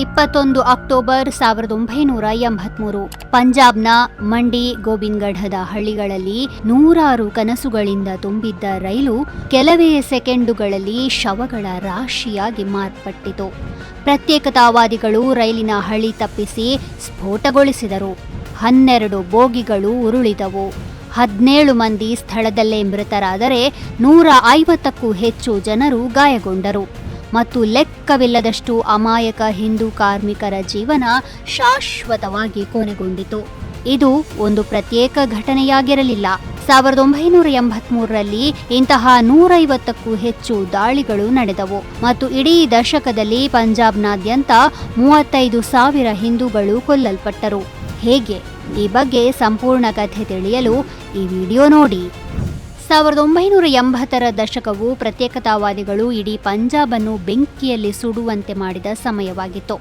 ಇಪ್ಪತ್ತೊಂದು ಅಕ್ಟೋಬರ್ ಸಾವಿರದ ಒಂಬೈನೂರ ಎಂಬತ್ಮೂರು. ಪಂಜಾಬ್ನ ಮಂಡಿ ಗೋಬಿನ್ಗಢದ ಹಳ್ಳಿಗಳಲ್ಲಿ ನೂರಾರು ಕನಸುಗಳಿಂದ ತುಂಬಿದ್ದ ರೈಲು ಕೆಲವೇ ಸೆಕೆಂಡುಗಳಲ್ಲಿ ಶವಗಳ ರಾಶಿಯಾಗಿ ಮಾರ್ಪಟ್ಟಿತು. ಪ್ರತ್ಯೇಕತಾವಾದಿಗಳು ರೈಲಿನ ಹಳಿ ತಪ್ಪಿಸಿ ಸ್ಫೋಟಗೊಳಿಸಿದರು. ಹನ್ನೆರಡು ಬೋಗಿಗಳು ಉರುಳಿದವು. ಹದಿನೇಳು ಮಂದಿ ಸ್ಥಳದಲ್ಲೇ ಮೃತರಾದರೆ ನೂರ ಐವತ್ತಕ್ಕೂ ಹೆಚ್ಚು ಜನರು ಗಾಯಗೊಂಡರು. ಮತ್ತು ಲೆಕ್ಕವಿಲ್ಲದಷ್ಟು ಅಮಾಯಕ ಹಿಂದೂ ಕಾರ್ಮಿಕರ ಜೀವನ ಶಾಶ್ವತವಾಗಿ ಕೊನೆಗೊಂಡಿತು. ಇದು ಒಂದು ಪ್ರತ್ಯೇಕ ಘಟನೆಯಾಗಿರಲಿಲ್ಲ. ಸಾವಿರದ ಒಂಬೈನೂರ ಎಂಬತ್ಮೂರರಲ್ಲಿ ಇಂತಹ ನೂರೈವತ್ತಕ್ಕೂ ಹೆಚ್ಚು ದಾಳಿಗಳು ನಡೆದವು ಮತ್ತು ಇಡೀ ದಶಕದಲ್ಲಿ ಪಂಜಾಬ್ನಾದ್ಯಂತ ಮೂವತ್ತೈದು ಸಾವಿರ ಹಿಂದೂಗಳು ಕೊಲ್ಲಲ್ಪಟ್ಟರು. ಹೇಗೆ? ಈ ಬಗ್ಗೆ ಸಂಪೂರ್ಣ ಕಥೆ ತಿಳಿಯಲು ಈ ವಿಡಿಯೋ ನೋಡಿ. ಸಾವಿರದ ಒಂಬೈನೂರ ಎಂಬತ್ತರ ದಶಕವು ಪ್ರತ್ಯೇಕತಾವಾದಿಗಳು ಇಡೀ ಪಂಜಾಬನ್ನು ಬೆಂಕಿಯಲ್ಲಿ ಸುಡುವಂತೆ ಮಾಡಿದ ಸಮಯವಾಗಿತ್ತು.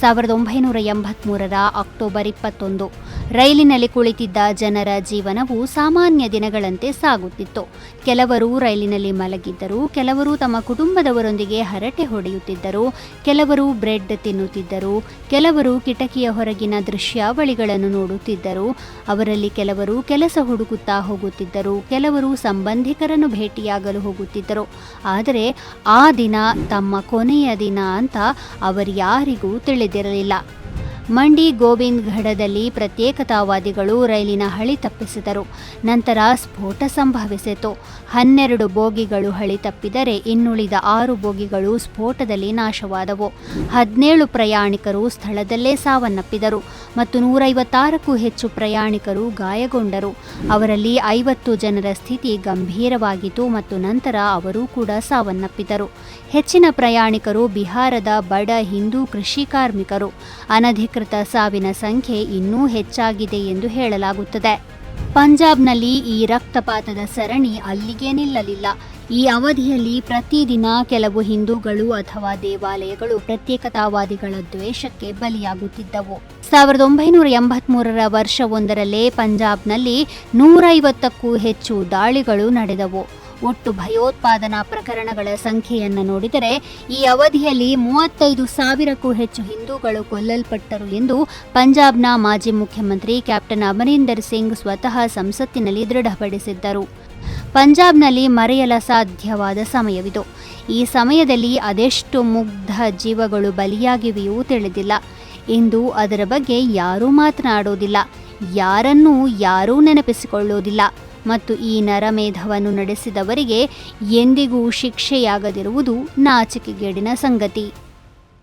ಸಾವಿರದ ಒಂಬೈನೂರ ಎಂಬತ್ಮೂರರ ಅಕ್ಟೋಬರ್ ಇಪ್ಪತ್ತೊಂದು ರೈಲಿನಲ್ಲಿ ಕುಳಿತಿದ್ದ ಜನರ ಜೀವನವು ಸಾಮಾನ್ಯ ದಿನಗಳಂತೆ ಸಾಗುತ್ತಿತ್ತು. ಕೆಲವರು ರೈಲಿನಲ್ಲಿ ಮಲಗಿದ್ದರು, ಕೆಲವರು ತಮ್ಮ ಕುಟುಂಬದವರೊಂದಿಗೆ ಹರಟೆ ಹೊಡೆಯುತ್ತಿದ್ದರು, ಕೆಲವರು ಬ್ರೆಡ್ ತಿನ್ನುತ್ತಿದ್ದರು, ಕೆಲವರು ಕಿಟಕಿಯ ಹೊರಗಿನ ದೃಶ್ಯಾವಳಿಗಳನ್ನು ನೋಡುತ್ತಿದ್ದರು, ಅವರಲ್ಲಿ ಕೆಲವರು ಕೆಲಸ ಹುಡುಕುತ್ತಾ ಹೋಗುತ್ತಿದ್ದರು, ಕೆಲವರು ಸಂಬಂಧಿಕರನ್ನು ಭೇಟಿಯಾಗಲು ಹೋಗುತ್ತಿದ್ದರು. ಆದರೆ ಆ ದಿನ ತಮ್ಮ ಕೊನೆಯ ದಿನ ಅಂತ ಅವರ್ಯಾರಿಗೂ ತಿಳಿದಿರಲಿಲ್ಲ. ಮಂಡಿ ಗೋವಿಂದ್ಗಢದಲ್ಲಿ ಪ್ರತ್ಯೇಕತಾವಾದಿಗಳು ರೈಲಿನ ಹಳಿ ತಪ್ಪಿಸಿದರು. ನಂತರ ಸ್ಫೋಟ ಸಂಭವಿಸಿತು. ಹನ್ನೆರಡು ಬೋಗಿಗಳು ಹಳಿ ತಪ್ಪಿದರೆ ಇನ್ನುಳಿದ ಆರು ಬೋಗಿಗಳು ಸ್ಫೋಟದಲ್ಲಿ ನಾಶವಾದವು. ಹದಿನೇಳು ಪ್ರಯಾಣಿಕರು ಸ್ಥಳದಲ್ಲೇ ಸಾವನ್ನಪ್ಪಿದರು ಮತ್ತು ನೂರೈವತ್ತಾರಕ್ಕೂ ಹೆಚ್ಚು ಪ್ರಯಾಣಿಕರು ಗಾಯಗೊಂಡರು. ಅವರಲ್ಲಿ ಐವತ್ತು ಜನರ ಸ್ಥಿತಿ ಗಂಭೀರವಾಗಿತ್ತು ಮತ್ತು ನಂತರ ಅವರು ಕೂಡ ಸಾವನ್ನಪ್ಪಿದರು. ಹೆಚ್ಚಿನ ಪ್ರಯಾಣಿಕರು ಬಿಹಾರದ ಬಡ ಹಿಂದೂ ಕೃಷಿ ಕಾರ್ಮಿಕರು. ಅನಧಿಕೃತ ಸಾವಿನ ಸಂಖ್ಯೆ ಇನ್ನೂ ಹೆಚ್ಚಾಗಿದೆ ಎಂದು ಹೇಳಲಾಗುತ್ತದೆ. ಪಂಜಾಬ್ನಲ್ಲಿ ಈ ರಕ್ತಪಾತದ ಸರಣಿ ಅಲ್ಲಿಗೆ ನಿಲ್ಲಲಿಲ್ಲ. ಈ ಅವಧಿಯಲ್ಲಿ ಪ್ರತಿದಿನ ಕೆಲವು ಹಿಂದೂಗಳು ಅಥವಾ ದೇವಾಲಯಗಳು ಪ್ರತ್ಯೇಕತಾವಾದಿಗಳ ದ್ವೇಷಕ್ಕೆ ಬಲಿಯಾಗುತ್ತಿದ್ದವು. ಸಾವಿರದ ಒಂಬೈನೂರ ಎಂಬತ್ಮೂರರ ವರ್ಷವೊಂದರಲ್ಲೇ ಪಂಜಾಬ್ನಲ್ಲಿ ನೂರೈವತ್ತಕ್ಕೂ ಹೆಚ್ಚು ದಾಳಿಗಳು ನಡೆದವು. ಒಟ್ಟು ಭಯೋತ್ಪಾದನಾ ಪ್ರಕರಣಗಳ ಸಂಖ್ಯೆಯನ್ನು ನೋಡಿದರೆ, ಈ ಅವಧಿಯಲ್ಲಿ ಮೂವತ್ತೈದು ಸಾವಿರಕ್ಕೂ ಹೆಚ್ಚು ಹಿಂದೂಗಳು ಕೊಲ್ಲಲ್ಪಟ್ಟರು ಎಂದು ಪಂಜಾಬ್ನ ಮಾಜಿ ಮುಖ್ಯಮಂತ್ರಿ ಕ್ಯಾಪ್ಟನ್ ಅಮರೀಂದರ್ ಸಿಂಗ್ ಸ್ವತಃ ಸಂಸತ್ತಿನಲ್ಲಿ ದೃಢಪಡಿಸಿದ್ದರು. ಪಂಜಾಬ್ನಲ್ಲಿ ಮರೆಯಲ ಸಾಧ್ಯವಾದ ಸಮಯವಿದು. ಈ ಸಮಯದಲ್ಲಿ ಅದೆಷ್ಟು ಮುಗ್ಧ ಜೀವಗಳು ಬಲಿಯಾಗಿವೆಯೂ ತಿಳಿದಿಲ್ಲ. ಇಂದು ಅದರ ಬಗ್ಗೆ ಯಾರೂ ಮಾತನಾಡೋದಿಲ್ಲ ಯಾರನ್ನೂ ಯಾರೂ ನೆನಪಿಸಿಕೊಳ್ಳೋದಿಲ್ಲ ಮತ್ತು ಈ ನರಮೇಧವನ್ನು ನಡೆಸಿದವರಿಗೆ ಎಂದಿಗೂ ಶಿಕ್ಷೆಯಾಗದಿರುವುದು ನಾಚಿಕೆಗೇಡಿನ ಸಂಗತಿ.